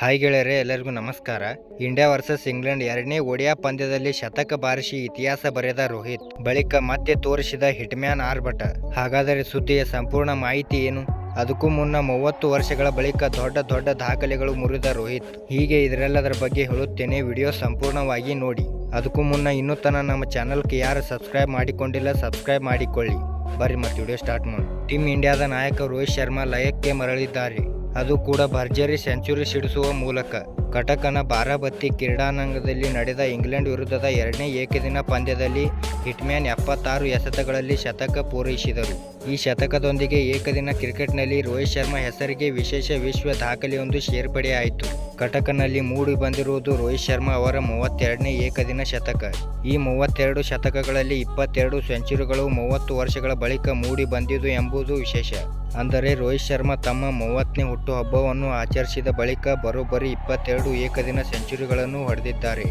Hi ಗೆಳೆಯರೆ, ಎಲ್ಲರಿಗೂ ನಮಸ್ಕಾರ. ಇಂಡಿಯಾ ವರ್ಸಸ್ ಇಂಗ್ಲೆಂಡ್ ಎರಡನೇ ಒಡಿಯಾ ಪಂದ್ಯದಲ್ಲಿ ಶತಕ ಬಾರಿಸಿ ಇತಿಹಾಸ ಬರೆದ ರೋಹಿತ್, ಬಳಿಕ ಮತ್ತೆ ತೋರಿಸಿದ ಹಿಟ್ಮ್ಯಾನ್ ಆರ್ಭಟ. ಹಾಗಾದರೆ ಸುದ್ದಿಯ ಸಂಪೂರ್ಣ ಮಾಹಿತಿ ಏನು? ಅದಕ್ಕೂ ಮುನ್ನ ಮೂವತ್ತು ವರ್ಷಗಳ ಬಳಿಕ ದೊಡ್ಡ ದೊಡ್ಡ ದಾಖಲೆಗಳು ಮುರಿದ ರೋಹಿತ್. ಹೀಗೆ ಇದರೆಲ್ಲದರ ಬಗ್ಗೆ ಹೇಳುತ್ತೇನೆ, ವಿಡಿಯೋ ಸಂಪೂರ್ಣವಾಗಿ ನೋಡಿ. ಅದಕ್ಕೂ ಮುನ್ನ ಇನ್ನೂ ತನ ನಮ್ಮ ಚಾನಲ್ಗೆ ಯಾರು ಸಬ್ಸ್ಕ್ರೈಬ್ ಮಾಡಿಕೊಂಡಿಲ್ಲ, ಸಬ್ಸ್ಕ್ರೈಬ್ ಮಾಡಿಕೊಳ್ಳಿ. ಬರ್ರಿ ಮತ್ತೆ ವಿಡಿಯೋ ಸ್ಟಾರ್ಟ್ ಮಾಡಿ ಟೀಮ್ ಇಂಡಿಯಾದ ನಾಯಕ ರೋಹಿತ್ ಶರ್ಮಾ ಲಯಕ್ಕೆ ಮರಳಿದ್ದಾರೆ. ಅದು ಕೂಡ ಭರ್ಜರಿ ಸೆಂಚುರಿ ಸಿಡಿಸುವ ಮೂಲಕ. ಕಟಕನ ಬಾರಾಬತ್ತಿ ಕ್ರೀಡಾಂಗಣದಲ್ಲಿ ನಡೆದ ಇಂಗ್ಲೆಂಡ್ ವಿರುದ್ಧದ ಎರಡನೇ ಏಕದಿನ ಪಂದ್ಯದಲ್ಲಿ ಹಿಟ್ಮ್ಯಾನ್ ಎಪ್ಪತ್ತಾರು ಎಸೆತಗಳಲ್ಲಿ ಶತಕ ಪೂರೈಸಿದರು. ಈ ಶತಕದೊಂದಿಗೆ ಏಕದಿನ ಕ್ರಿಕೆಟ್ನಲ್ಲಿ ರೋಹಿತ್ ಶರ್ಮಾ ಹೆಸರಿಗೆ ವಿಶೇಷ ವಿಶ್ವ ದಾಖಲೆಯೊಂದು ಸೇರ್ಪಡೆಯಾಯಿತು. ಕಟಕನಲ್ಲಿ ಮೂಡಿ ಬಂದಿರುವುದು ರೋಹಿತ್ ಶರ್ಮಾ ಅವರ ಮೂವತ್ತೆರಡನೇ ಏಕದಿನ ಶತಕ. ಈ ಮೂವತ್ತೆರಡು ಶತಕಗಳಲ್ಲಿ ಇಪ್ಪತ್ತೆರಡು ಸೆಂಚುರಿಗಳು ಮೂವತ್ತು ವರ್ಷಗಳ ಬಳಿಕ ಮೂಡಿ ಬಂದಿದ್ದು ಎಂಬುದು ವಿಶೇಷ. ಅಂದರೆ ರೋಹಿತ್ ಶರ್ಮಾ ತಮ್ಮ ಮೂವತ್ತನೇ ಹುಟ್ಟುಹಬ್ಬವನ್ನು ಆಚರಿಸಿದ ಬಳಿಕ ಬರೋಬ್ಬರಿ ಇಪ್ಪತ್ತೆರಡು ಏಕದಿನ ಸೆಂಚುರಿಗಳನ್ನು ಹೊಡೆದಿದ್ದಾರೆ.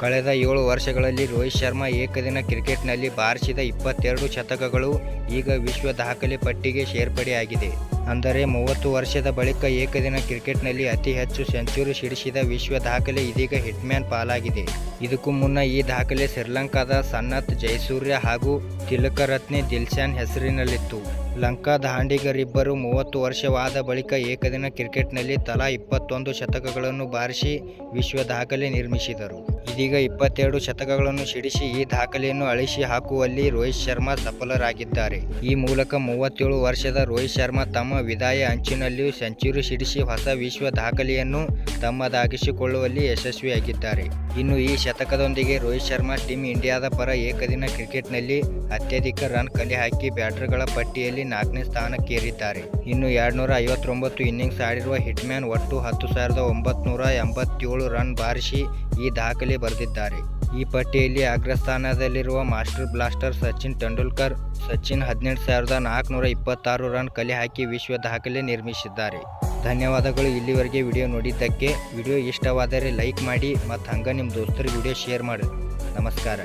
ಕಳೆದ ಏಳು ವರ್ಷಗಳಲ್ಲಿ ರೋಹಿತ್ ಶರ್ಮಾ ಏಕದಿನ ಕ್ರಿಕೆಟ್ನಲ್ಲಿ ಬಾರಿಸಿದ ಇಪ್ಪತ್ತೆರಡು ಶತಕಗಳು ಈಗ ವಿಶ್ವ ದಾಖಲೆ ಪಟ್ಟಿಗೆ ಸೇರ್ಪಡೆಯಾಗಿದೆ. ಅಂದರೆ ಮೂವತ್ತು ವರ್ಷದ ಬಳಿಕ ಏಕದಿನ ಕ್ರಿಕೆಟ್ನಲ್ಲಿ ಅತಿ ಹೆಚ್ಚು ಸೆಂಚುರಿ ಸಿಡಿಸಿದ ವಿಶ್ವ ದಾಖಲೆ ಇದೀಗ ಹಿಟ್ಮ್ಯಾನ್ ಪಾಲಾಗಿದೆ. ಇದಕ್ಕೂ ಮುನ್ನ ಈ ದಾಖಲೆ ಶ್ರೀಲಂಕಾದ ಸನ್ನತ್ ಜಯಸೂರ್ಯ ಹಾಗೂ ತಿಲಕರತ್ನೆ ದಿಲ್ಶಾನ್ ಹೆಸರಿನಲ್ಲಿತ್ತು. ಲಂಕಾ ಹಾಂಡಿಗರಿಬ್ಬರು ಮೂವತ್ತು ವರ್ಷವಾದ ಬಳಿಕ ಏಕದಿನ ಕ್ರಿಕೆಟ್ನಲ್ಲಿ ತಲಾ ಇಪ್ಪತ್ತೊಂದು ಶತಕಗಳನ್ನು ಬಾರಿಸಿ ವಿಶ್ವ ದಾಖಲೆ ನಿರ್ಮಿಸಿದರು. ಇದೀಗ ಇಪ್ಪತ್ತೆರಡು ಶತಕಗಳನ್ನು ಸಿಡಿಸಿ ಈ ದಾಖಲೆಯನ್ನು ಅಳಿಸಿ ಹಾಕುವಲ್ಲಿ ರೋಹಿತ್ ಶರ್ಮಾ ಸಫಲರಾಗಿದ್ದಾರೆ. ಈ ಮೂಲಕ ಮೂವತ್ತೇಳು ವರ್ಷದ ರೋಹಿತ್ ಶರ್ಮಾ ತಮ್ಮ ವಿದಾಯ ಅಂಚಿನಲ್ಲಿಯೂ ಸೆಂಚುರಿ ಸಿಡಿಸಿ ಹೊಸ ವಿಶ್ವ ದಾಖಲೆಯನ್ನು ತಮ್ಮದಾಗಿಸಿಕೊಳ್ಳುವಲ್ಲಿ ಯಶಸ್ವಿಯಾಗಿದ್ದಾರೆ. ಇನ್ನು ಈ ಶತಕದೊಂದಿಗೆ ರೋಹಿತ್ ಶರ್ಮಾ ಟೀಮ್ ಇಂಡಿಯಾದ ಪರ ಏಕದಿನ ಕ್ರಿಕೆಟ್ನಲ್ಲಿ ಅತ್ಯಧಿಕ ರನ್ ಕಲೆ ಹಾಕಿ ಬ್ಯಾಟರ್ಗಳ ಪಟ್ಟಿಯಲ್ಲಿ ನಾಲ್ಕನೇ ಸ್ಥಾನಕ್ಕೇರಿದ್ದಾರೆ. ಇನ್ನು ಎರಡ್ನೂರ ಐವತ್ತೊಂಬತ್ತು ಇನ್ನಿಂಗ್ಸ್ ಆಡಿರುವ ಹಿಟ್ಮ್ಯಾನ್ ಒಟ್ಟು ಹತ್ತು ಸಾವಿರದ ಒಂಬತ್ನೂರ ಎಂಬತ್ತೇಳು ರನ್ ಬಾರಿಸಿ ಈ ದಾಖಲೆ ಬರೆದಿದ್ದಾರೆ. ಈ ಪಟ್ಟಿಯಲ್ಲಿ ಅಗ್ರಸ್ಥಾನದಲ್ಲಿರುವ ಮಾಸ್ಟರ್ ಬ್ಲಾಸ್ಟರ್ ಸಚಿನ್ ತೆಂಡೂಲ್ಕರ್, ಸಚಿನ್ ಹದಿನೆಂಟು ಸಾವಿರದ ನಾಲ್ಕುನೂರ ಇಪ್ಪತ್ತಾರು ರನ್ ಕಲೆ ಹಾಕಿ ವಿಶ್ವ ದಾಖಲೆ ನಿರ್ಮಿಸಿದ್ದಾರೆ. ಧನ್ಯವಾದಗಳು. ಇಲ್ಲಿವರೆಗೆ ವಿಡಿಯೋ ನೋಡಿದ್ದಕ್ಕೆ. ವಿಡಿಯೋ ಇಷ್ಟವಾದರೆ ಲೈಕ್ ಮಾಡಿ ಮತ್ತು ಹಂಗೆ ನಿಮ್ಮ ದೋಸ್ತರಿಗೆ ವಿಡಿಯೋ ಶೇರ್ ಮಾಡಿ. ನಮಸ್ಕಾರ.